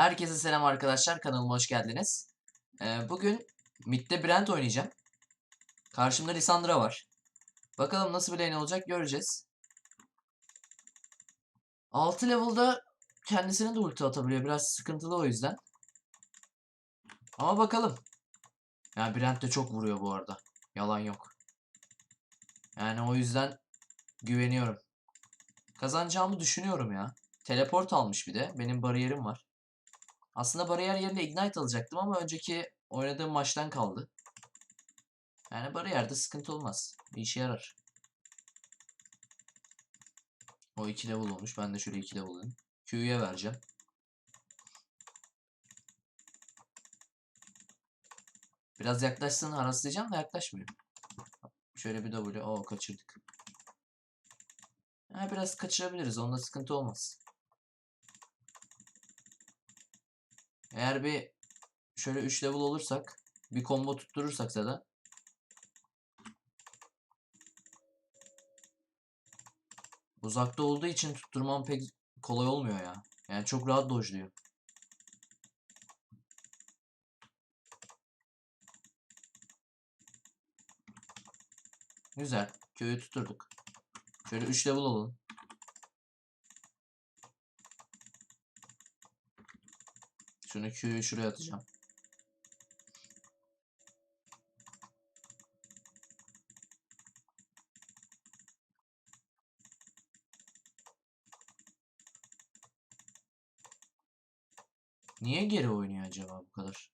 Herkese selam arkadaşlar. Kanalıma hoş geldiniz. Ee, bugün midde Brent oynayacağım. Karşımda Lissandra var. Bakalım nasıl bir lane olacak göreceğiz. 6 level'da kendisine de ulti atabiliyor. Biraz sıkıntılı o yüzden. Ama bakalım. Yani Brent de çok vuruyor bu arada. Yalan yok. Yani o yüzden güveniyorum. Kazanacağımı düşünüyorum ya. Teleport almış bir de. Benim bariyerim var. Aslında bariyer yerine ignite alacaktım ama önceki oynadığım maçtan kaldı. Yani bariyerde sıkıntı olmaz. Bir işe yarar. O 2 level olmuş. Ben de şöyle 2 level olayım. Q'ya vereceğim. Biraz yaklaşsın haraslayacağım da yaklaşmıyor. Şöyle bir W. Oo kaçırdık. Ha, biraz kaçırabiliriz. Onda sıkıntı olmaz. Eğer bir şöyle 3 level olursak bir combo tutturursak da uzakta olduğu için tutturmam pek kolay olmuyor ya. Yani çok rahat dojluyor. Güzel. Köyü tutturduk. Şöyle 3 level olalım. Şunu Q'yu şuraya atacağım. Niye geri oynuyor acaba bu kadar?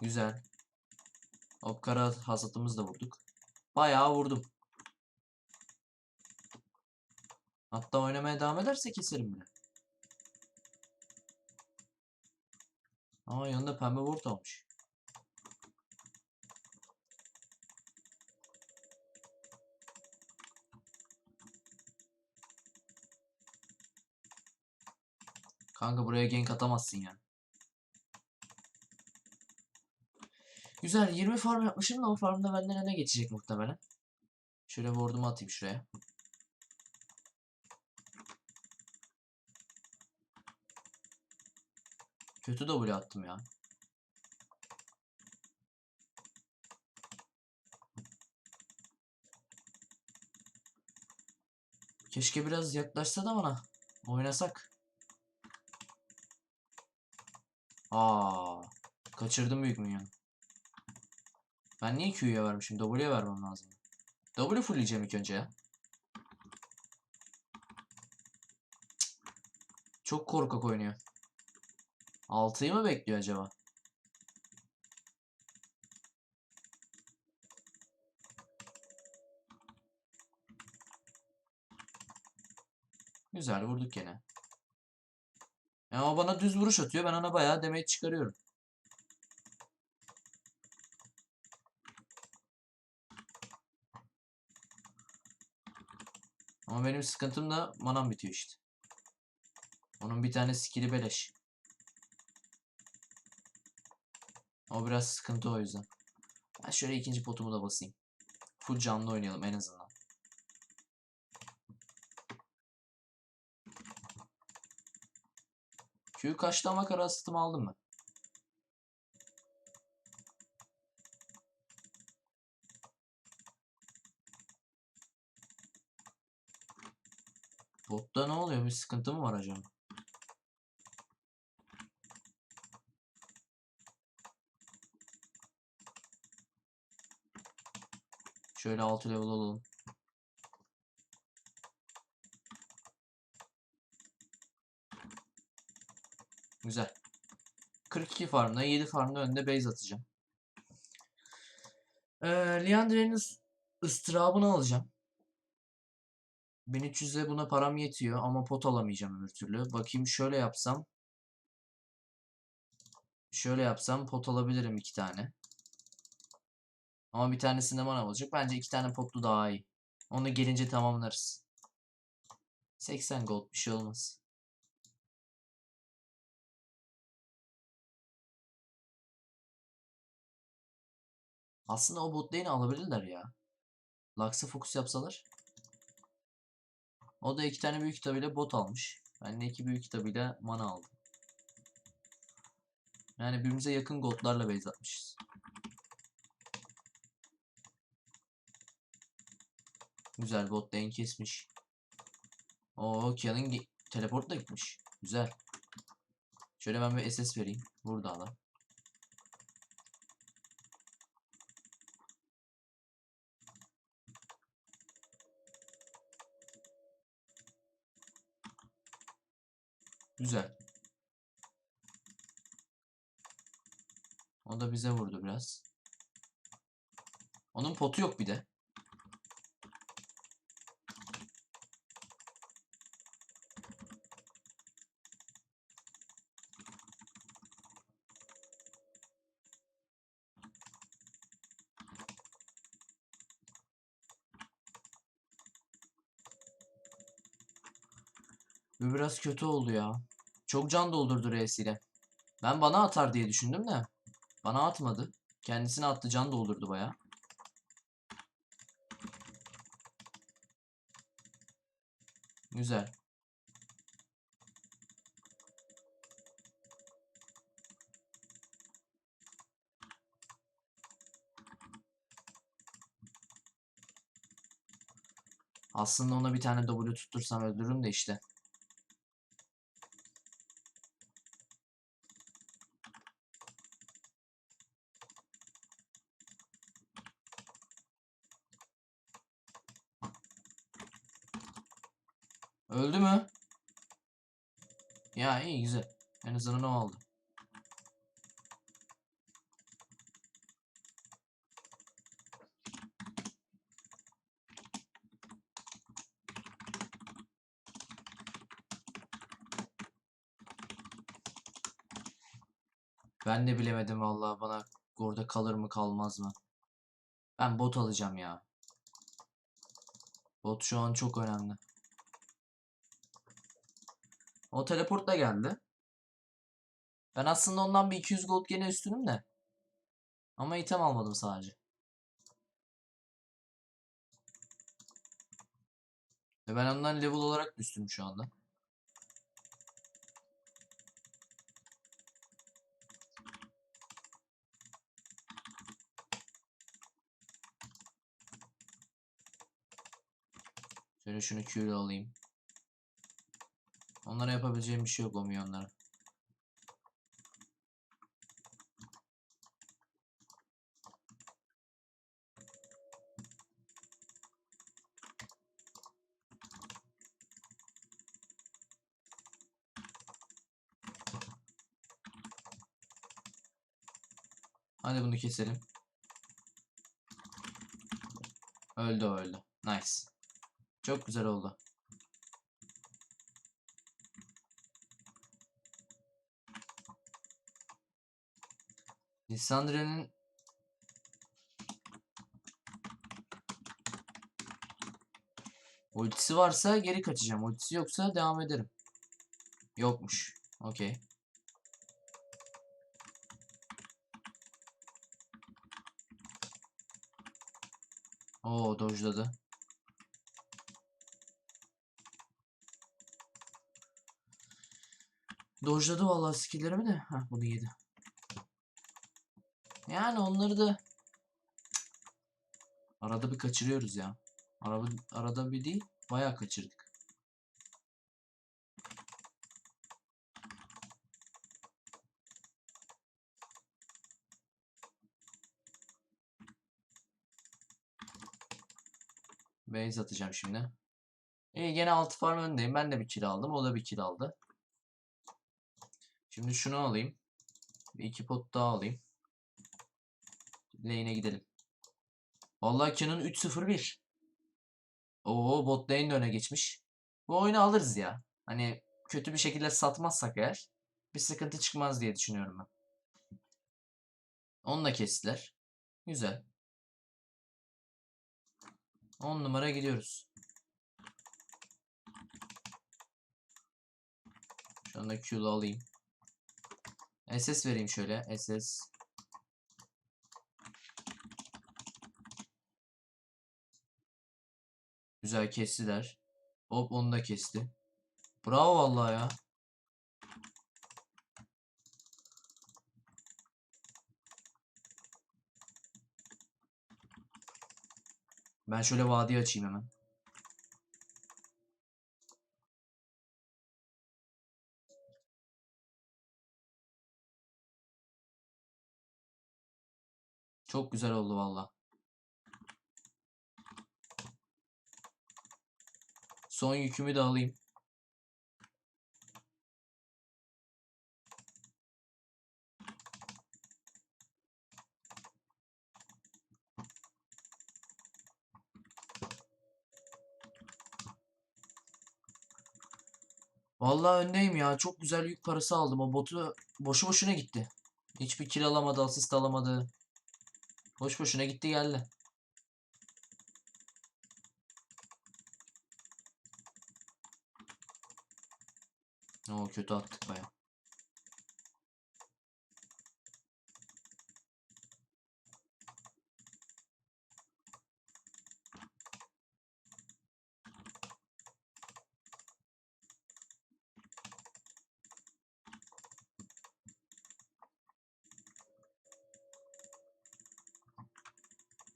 Güzel. Hop kara hasatımızı da vurduk. Bayağı vurdum. Hatta oynamaya devam ederse keserim bile. Aa yanında pembe ward almış. Kanka buraya gank atamazsın ya. Güzel 20 farm yapmışım da o farmda benden öne geçecek muhtemelen. Şöyle ward'umu atayım şuraya. Kötü W attım ya. Keşke biraz yaklaşsa da bana. Oynasak. Aa, kaçırdım büyük minyon. Ben niye Q'ya vermişim? W'ye vermem lazım. W fullleyeceğim ilk önce ya. Çok korkak oynuyor. 6'yı mı bekliyor acaba? Güzel vurduk gene. Ama bana düz vuruş atıyor. Ben ona bayağı damage çıkarıyorum. Ama benim sıkıntım da manam bitiyor işte. Onun bir tane skill'i beleş. O biraz sıkıntı o yüzden. Ben şöyle ikinci potumu da basayım. Full canlı oynayalım en azından. Q kaçtı ama kara asıtımı aldım mı? Botta ne oluyor? Bir sıkıntı mı var acaba? Şöyle 6 level olalım. Güzel. 42 farmda 7 farmda önde base atacağım. Ee, Liandre'nin ıstırabını alacağım. 1300'e buna param yetiyor ama pot alamayacağım öbür türlü. Bakayım şöyle yapsam. Şöyle yapsam pot alabilirim iki tane. Ama bir tanesinde mana olacak. Bence iki tane potlu daha iyi. Onu gelince tamamlarız. 80 gold bir şey olmaz. Aslında o bot lane'i alabilirler ya. Lux'a fokus yapsalar. O da iki tane büyük kitabıyla bot almış. Ben de iki büyük kitabıyla mana aldım. Yani birbirimize yakın goldlarla base atmışız. Güzel bot lane kesmiş. Oo Kia'nın ge- teleport da gitmiş. Güzel. Şöyle ben bir SS vereyim. Burada adam. Güzel. O da bize vurdu biraz. Onun potu yok bir de. Bu biraz kötü oldu ya. Çok can doldurdu R'siyle. Ben bana atar diye düşündüm de. Bana atmadı. Kendisine attı can doldurdu baya. Güzel. Aslında ona bir tane W tuttursam öldürürüm de işte. Öldü mü? Ya iyi güzel. En azından o aldı. Ben de bilemedim vallahi bana orada kalır mı kalmaz mı? Ben bot alacağım ya. Bot şu an çok önemli. O teleport da geldi. Ben aslında ondan bir 200 gold gene üstünüm de. Ama item almadım sadece. Ve ben ondan level olarak da üstünüm şu anda. Şöyle şunu Q'yle alayım. Onlara yapabileceğim bir şey yok o milyonlara. Hadi bunu keselim. Öldü öldü. Nice. Çok güzel oldu. Lisandre'nin ultisi varsa geri kaçacağım. Ultisi yoksa devam ederim. Yokmuş. Okey. Oo dojladı. Dojladı vallahi skill'lerimi de. Heh bunu yedi. Yani onları da arada bir kaçırıyoruz ya. Araba, arada bir değil, bayağı kaçırdık. Base atacağım şimdi. İyi gene 6 farm öndeyim. Ben de bir kill aldım. O da bir kill aldı. Şimdi şunu alayım. Bir iki pot daha alayım. Lane'e gidelim. Vallahi Canon 3-0-1. Oo bot lane de öne geçmiş. Bu oyunu alırız ya. Hani kötü bir şekilde satmazsak eğer bir sıkıntı çıkmaz diye düşünüyorum ben. Onu da kestiler. Güzel. 10 numara gidiyoruz. Şu anda Q'lu alayım. SS vereyim şöyle. SS. Güzel kestiler. Hop onu da kesti. Bravo vallahi ya. Ben şöyle vadi açayım hemen. Çok güzel oldu valla. Son yükümü de alayım. Vallahi öndeyim ya. Çok güzel yük parası aldım. O botu boşu boşuna gitti. Hiçbir kill alamadı, asist alamadı. Boş boşuna gitti geldi. Kötü attık baya.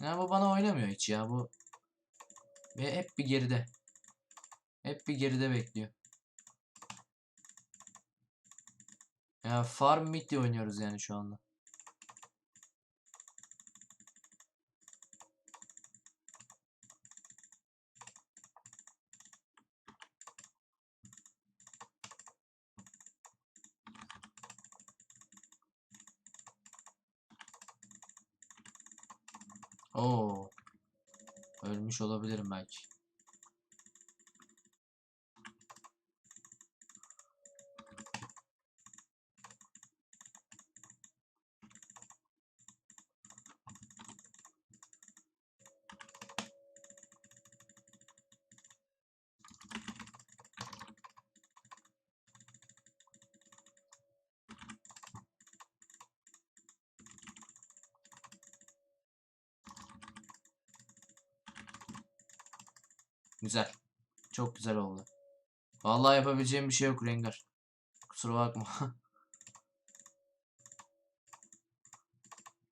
Ya bu bana oynamıyor hiç ya bu. Ve hep bir geride. Hep bir geride bekliyor. Ya farm mid diye oynuyoruz yani şu anda. Oo. Ölmüş olabilirim belki. Güzel. Çok güzel oldu. Vallahi yapabileceğim bir şey yok Rengar. Kusura bakma.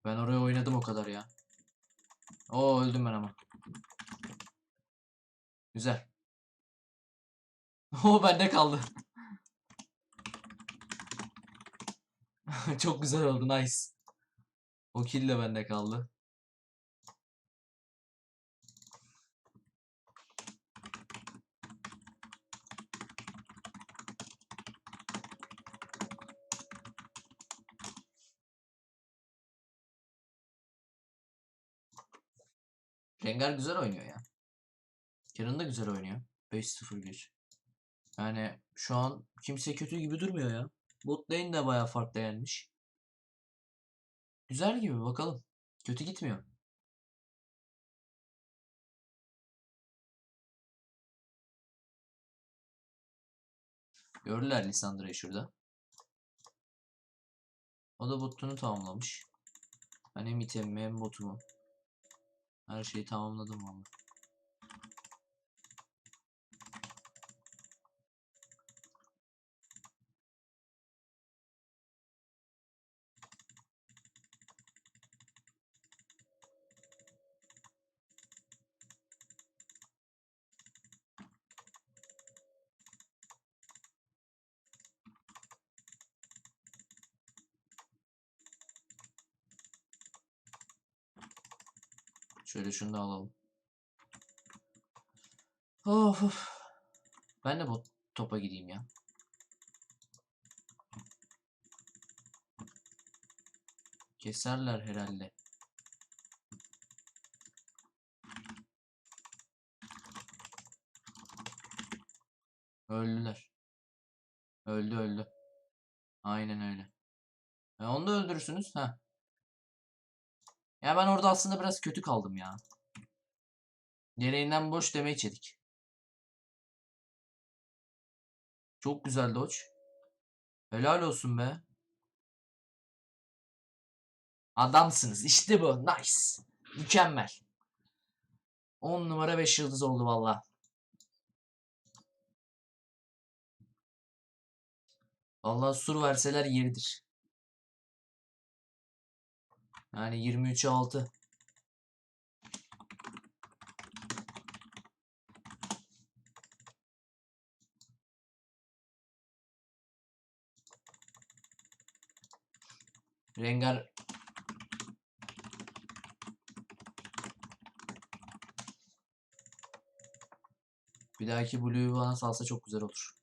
Ben oraya oynadım o kadar ya. Oo öldüm ben ama. Güzel. O bende kaldı. Çok güzel oldu. Nice. O kill de bende kaldı. Rengar güzel oynuyor ya. Karen da güzel oynuyor. 5-0-1. Yani şu an kimse kötü gibi durmuyor ya. Bot lane de bayağı farklı yenmiş. Güzel gibi bakalım. Kötü gitmiyor. Gördüler Lissandra'yı şurada. O da botunu tamamlamış. Ben hem itemimi hem botumu. Her şeyi tamamladım valla. Şöyle şunu da alalım. Of of. Ben de bu topa gideyim ya. Keserler herhalde. Öldüler. Öldü öldü. Aynen öyle. E onu da öldürürsünüz. ha. Ya ben orada aslında biraz kötü kaldım ya. Gereğinden boş deme içedik. Çok güzel doç. Helal olsun be. Adamsınız. İşte bu. Nice. Mükemmel. 10 numara 5 yıldız oldu valla. Valla sur verseler yeridir. Yani 23'e 6. Rengar Bir dahaki Blue'yu bana salsa çok güzel olur.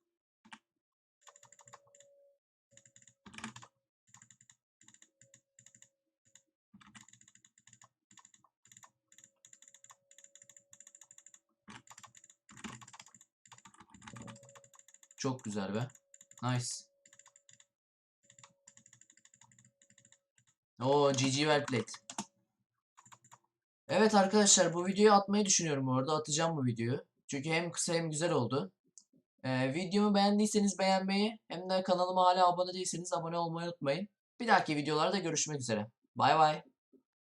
Çok güzel be. Nice. Oo GG well played. Evet arkadaşlar bu videoyu atmayı düşünüyorum bu arada. Atacağım bu videoyu. Çünkü hem kısa hem güzel oldu. Ee, videomu beğendiyseniz beğenmeyi hem de kanalıma hala abone değilseniz abone olmayı unutmayın. Bir dahaki videolarda görüşmek üzere. Bay bay.